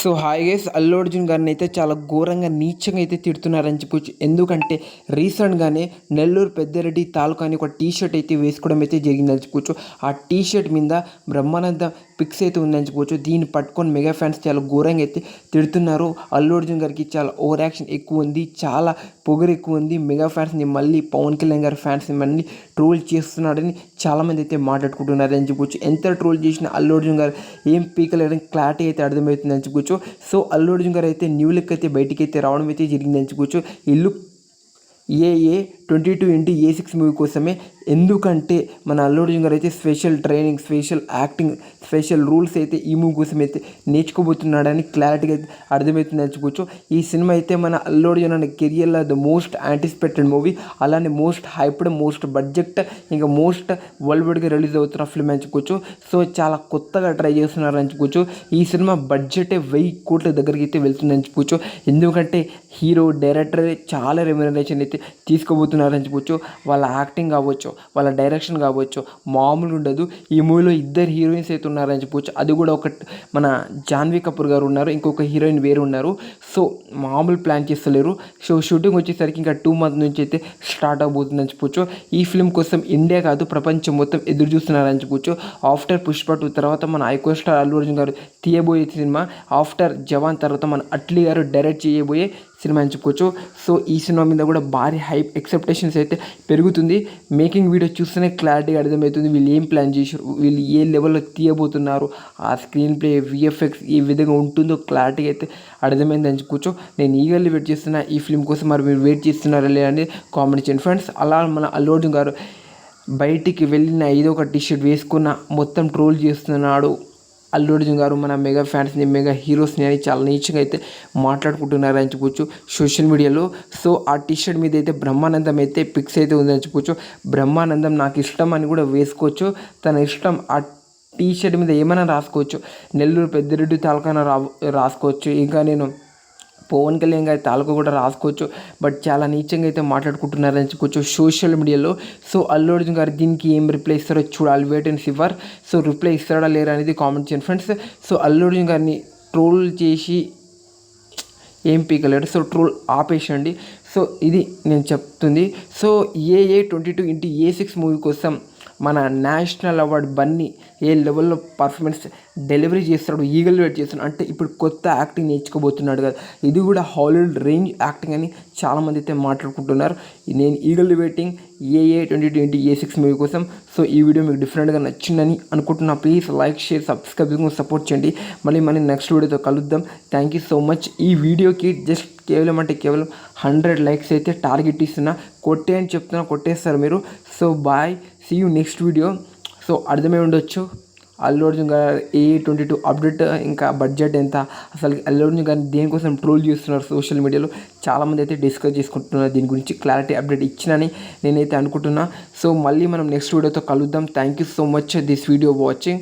So hi guys Allu Arjun గారిని అయితే చాలా ఘోరంగా నీచంగా అయితే తిడుతున్నారని చెప్పొచ్చు. ఎందుకంటే రీసెంట్గానే నెల్లూరు పెద్దరెడ్డి తాలూకా అని ఒక టీ షర్ట్ అయితే వేసుకోవడం అయితే జరిగిందని చెప్పుకోవచ్చు ఆ టీ షర్ట్ మీద బ్రహ్మానంద పిక్స్ అయితే ఉందని చెప్పవచ్చు దీన్ని పట్టుకొని మెగా ఫ్యాన్స్ చాలా ఘోరంగా అయితే తిడుతున్నారు. అల్లు అర్జున్ గారికి చాలా ఓవర్ యాక్షన్ ఎక్కువ ఉంది. చాలా పొగరు ఎక్కువ ఉంది. మెగా ఫ్యాన్స్ని మళ్ళీ పవన్ కళ్యాణ్ గారి ఫ్యాన్స్ని మళ్ళీ ట్రోల్ చేస్తున్నాడని చాలామంది అయితే మాట్లాడుకుంటున్నారు అని చెప్పొచ్చు ఎంత ట్రోల్ చేసినా అల్లు అర్జున్ గారు ఏం పీకలేదని క్లారిటీ అయితే అర్థమవుతుందని చెప్పుకోవచ్చు. సో అల్లు అర్జున్ గారు అయితే న్యూ లుక్ అయితే బయటికి అయితే రావడం అయితే జరిగిందని చెప్పుకోవచ్చు. ఈ look A A twenty two into A six movie కోసమే ఎందుకంటే మన అల్లుడు గారు అయితే special training special acting special rules అయితే ఈ మూవీ కోసం అయితే నేర్చుకోబోతున్నాడని క్లారిటీగా అయితే అర్థమవుతుంది నేర్చుకోవచ్చు ఈ సినిమా అయితే మన అల్లుడు అర్జున్ అనే కెరియర్లో ద మోస్ట్ యాంటిసిపేటెడ్ మూవీ అలానే మోస్ట్ హైప్డ్ మోస్ట్ బడ్జెట్ ఇంకా మోస్ట్ వరల్డ్ వైడ్గా రిలీజ్ అవుతున్న ఫిల్మ్ ఎంచుకోవచ్చు సో చాలా కొత్తగా ట్రై చేస్తున్నారు అని చెప్పుకోవచ్చు. ఈ సినిమా బడ్జెటే వెయ్యి కోట్ల దగ్గరికి అయితే వెళ్తుందని చెప్పుకోవచ్చు. ఎందుకంటే హీరో డైరెక్టర్ చాలా రెమ్యునరేషన్ అయితే తీసుకోబోతున్నారని చెప్పొచ్చు వాళ్ళ యాక్టింగ్ కావచ్చు వాళ్ళ డైరెక్షన్ కావచ్చు మామూలుగా ఉండదు. ఈ మూవీలో ఇద్దరు హీరోయిన్స్ అయితే ఉన్నారని చెప్పవచ్చు అది కూడా ఒక మన జాన్వీ కపూర్ గారు ఉన్నారు ఇంకొక హీరోయిన్ వేరు ఉన్నారు. సో మామూలు ప్లాన్ చేస్తలేరు. సో షూటింగ్ వచ్చేసరికి ఇంకా టూ మంత్ నుంచి అయితే స్టార్ట్ అవబోతుందని చెప్పొచ్చు. ఈ ఫిల్మ్ కోసం ఇండియా కాదు ప్రపంచం మొత్తం ఎదురు చూస్తున్నారని చెప్పొచ్చు. ఆఫ్టర్ పుష్ప టూ తర్వాత మన ఐకో స్టార్ అల్లు అర్జున్ గారు తీయబోయే సినిమా ఆఫ్టర్ జవాన్ తర్వాత మన అట్లీ గారు డైరెక్ట్ చేయబోయే సినిమా అని చెప్పుకోవచ్చు. సో ఈ సినిమా మీద కూడా భారీ హైప్ ఎక్సెప్టేషన్స్ అయితే పెరుగుతుంది. మేకింగ్ వీడియో చూస్తేనే క్లారిటీగా అర్థమవుతుంది వీళ్ళు ఏం ప్లాన్ చేశారు వీళ్ళు ఏ లెవెల్లో తీయబోతున్నారు. ఆ స్క్రీన్ ప్లే విఎఫ్ఎక్స్ ఏ విధంగా ఉంటుందో క్లారిటీగా అయితే అర్థమైంది అని చెప్పుకోవచ్చు. నేను ఈగర్లీ వెయిట్ చేస్తున్నా. ఈ ఫిల్మ్ కోసం మరి మీరు వెయిట్ చేస్తున్నారా లేదని అని కామెంట్ చేయండి. ఫ్రెండ్స్ అలా మన అల్లు అర్జున్ గారు బయటికి వెళ్ళిన ఏదో ఒక టీషర్ట్ వేసుకున్న మొత్తం ట్రోల్ చేస్తున్నాడు. అల్లు అర్జున్ గారు మన మెగా ఫ్యాన్స్ని మెగా హీరోస్ని అని చాలా నీచంగా అయితే మాట్లాడుకుంటున్నారు అని చెప్పొచ్చు సోషల్ మీడియాలో. సో ఆ టీషర్ట్ మీద అయితే బ్రహ్మానందం అయితే పిక్స్ అయితే ఉందని చెప్పొచ్చు. బ్రహ్మానందం నాకు ఇష్టం అని కూడా వేసుకోవచ్చు. తన ఇష్టం ఆ టీ షర్ట్ మీద ఏమైనా రాసుకోవచ్చు. నెల్లూరు పెద్దిరెడ్డి తాలూకా రా రాసుకోవచ్చు. ఇంకా నేను పవన్ కళ్యాణ్ గారి తాలూకా కూడా రాసుకోవచ్చు. బట్ చాలా నీచంగా అయితే మాట్లాడుకుంటున్నారని చెప్పుకోవచ్చు సోషల్ మీడియాలో. సో అల్లు అర్జున్ గారు దీనికి ఏం రిప్లై ఇస్తారో చూడాలి. Wait and see so reply ఇస్తారా లేరా అనేది కామెంట్ చేయండి ఫ్రెండ్స్. సో అల్లు అర్జున్ గారిని ట్రోల్ చేసి ఏం పీకలేడు. సో ట్రోల్ ఆపేసండి సో ఇది నేను చెప్తుంది. So A A twenty two into A six movie కోసం మన నేషనల్ అవార్డ్ బన్నీ ఏ లెవెల్లో పర్ఫార్మెన్స్ డెలివరీ చేస్తాడు ఈగల్ వెయిట్ చేస్తున్నాడు అంటే ఇప్పుడు కొత్త యాక్టింగ్ నేర్చుకోబోతున్నాడు కదా. ఇది కూడా హాలీవుడ్ రేంజ్ యాక్టింగ్ అని చాలామంది అయితే మాట్లాడుకుంటున్నారు. నేను eagle waiting A twenty twenty A six movie కోసం. సో ఈ వీడియో మీకు డిఫరెంట్గా నచ్చిందని అనుకుంటున్నా. Please like share subscribe support చేయండి. మళ్ళీ మళ్ళీ నెక్స్ట్ వీడియోతో కలుద్దాం. Thank you so much. ఈ వీడియోకి జస్ట్ కేవలం అంటే కేవలం హండ్రెడ్ లైక్స్ అయితే టార్గెట్ ఇస్తున్నా. కొట్టే అని చెప్తున్నా కొట్టేస్తారు మీరు. So bye. See you next video so అర్థమై ఉండొచ్చు. అల్లు అర్జున్ గారు ఏ ట్వంటీ టూ అప్డేట్ ఇంకా బడ్జెట్ ఎంత? అసలు అల్లు అర్జున్ గారిని దేనికోసం ట్రోల్ చేస్తున్నారు సోషల్ మీడియాలో చాలామంది అయితే డిస్కస్ చేసుకుంటున్నారు దీని గురించి క్లారిటీ అప్డేట్ ఇచ్చినని నేనైతే అనుకుంటున్నా. సో మళ్ళీ మనం నెక్స్ట్ వీడియోతో కలుద్దాం. Thank you so much this video watching